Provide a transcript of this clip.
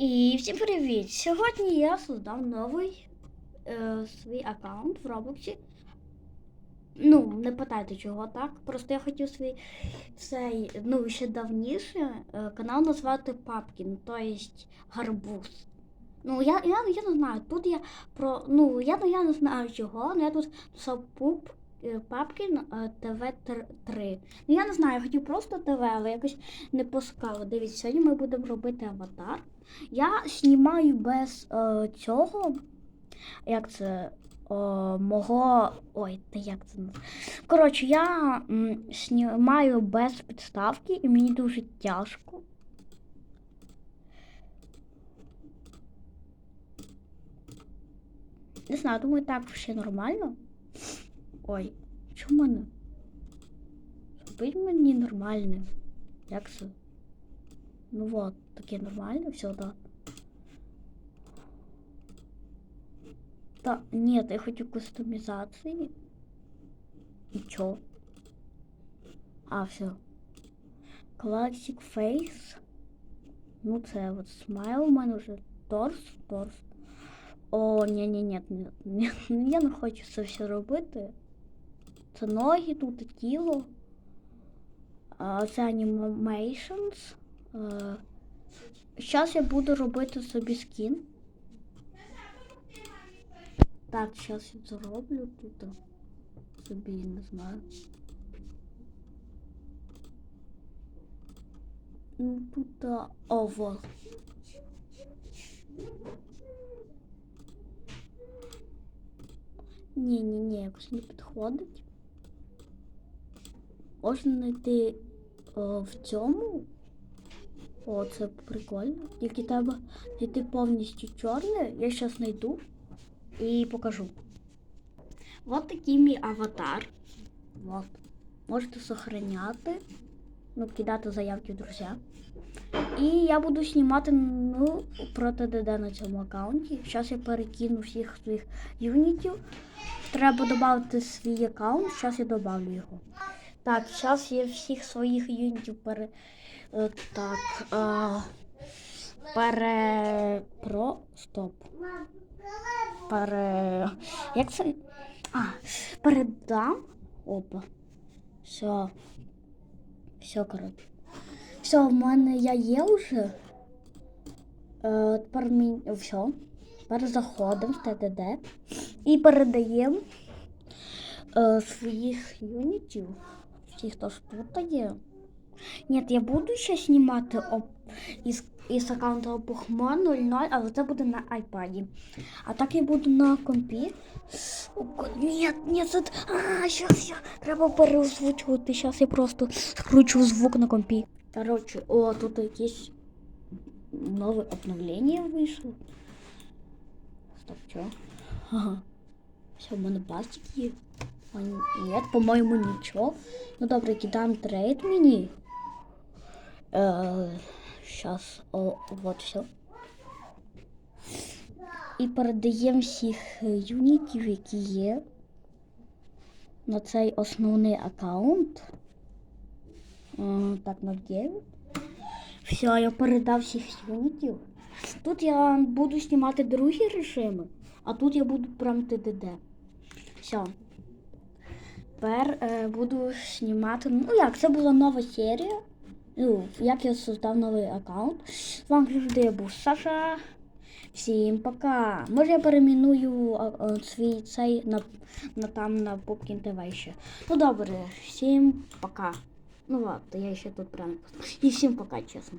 І всім привіт! Сьогодні я создав новий е, свій аккаунт в Роблоксі. Ну, не питайте чого так. Просто я хотів свій цей, ну, ще давніше е, канал назвати Папкін, то есть гарбуз. Ну, я, я, я не знаю, тут я про. Ну, я, я не знаю чого, але я тут писав пуп. Е, Папкін е, ТВ 3. Ну я не знаю, я хотів просто ТВ, але якось не пускало. Дивіться, сьогодні ми будемо робити аватар. Я знімаю без е, цього. Як це? О, мого. Ой, та як це? Коротше, я знімаю без підставки і мені дуже тяжко. Не знаю, думаю, так ще нормально. Ой, чому мене? Зробіть мені нормальне. Як це? Ну вот, таке нормально, все, да. Да, нет, я хочу кастомизации. И чё? А, все. Classic Face. Ну, це от смайл у мене вже торс, торс. О, ні, ні, ні, ні, ні, я не хочу це все робити. Це ноги, тут і тіло. А, це animations. Зараз я буду робити собі скін. Так, зараз я зроблю тут. Собі не знаю. Ну тут. а, О, вот. Ні, ні, ні, якось не підходить. Можна знайти о, в цьому. О, це прикольно. Тільки треба знайти повністю чорне. Я зараз знайду і покажу. Вот такий мій аватар. Вот. Можете сохраняти, ну, кидати заявки в друзі. І я буду знімати ну, про ТДД на цьому аккаунті. Зараз я перекину всіх своїх юнітів. Треба додати свій аккаунт, зараз я додавлю його. Так, зараз я всіх своїх юнітів пере. е, Так. е, Пере. Про. Стоп. Пере. Як це? А, передам. Опа. Все. Все, коротше. Все, в мене я є вже. Е, тепер мені. Все. Тепер заходимо в ТДД і передаємо е, своїх юнітів. Всіх, хто тут. Ні, я буду ще знімати об... із, із аккаунту Обухма 00, але це буде на айпаді. А так я буду на компі. О, Ні, ні, це... А, щас я... Треба переозвучувати. Щас я просто скручу звук на компі. Короче, о, тут якесь нове обновлення вийшло. Стоп, що? Ага. Все, в мене пластик є. Нет, по-моєму, нічого. Ну добре, кидаємо трейд мені. Е, Сейчас, о, вот все. І передаємо всіх юнітів, які є на цей основний аккаунт. Е, Так, на 9. Все, я передав всіх юнітів. Тут я буду знімати другі режими, а тут я буду прям ТДД. Все. Тепер е, буду знімати. Ну як, це була нова серія. Ну, як я создав новий аккаунт. З вами я був Саша. Всім пока. Може я а, свій цей на, на там на Пупкін ТВ ще. Ну добре, всім пока. Ну ладно, я ще тут прям. І всім пока, чесно.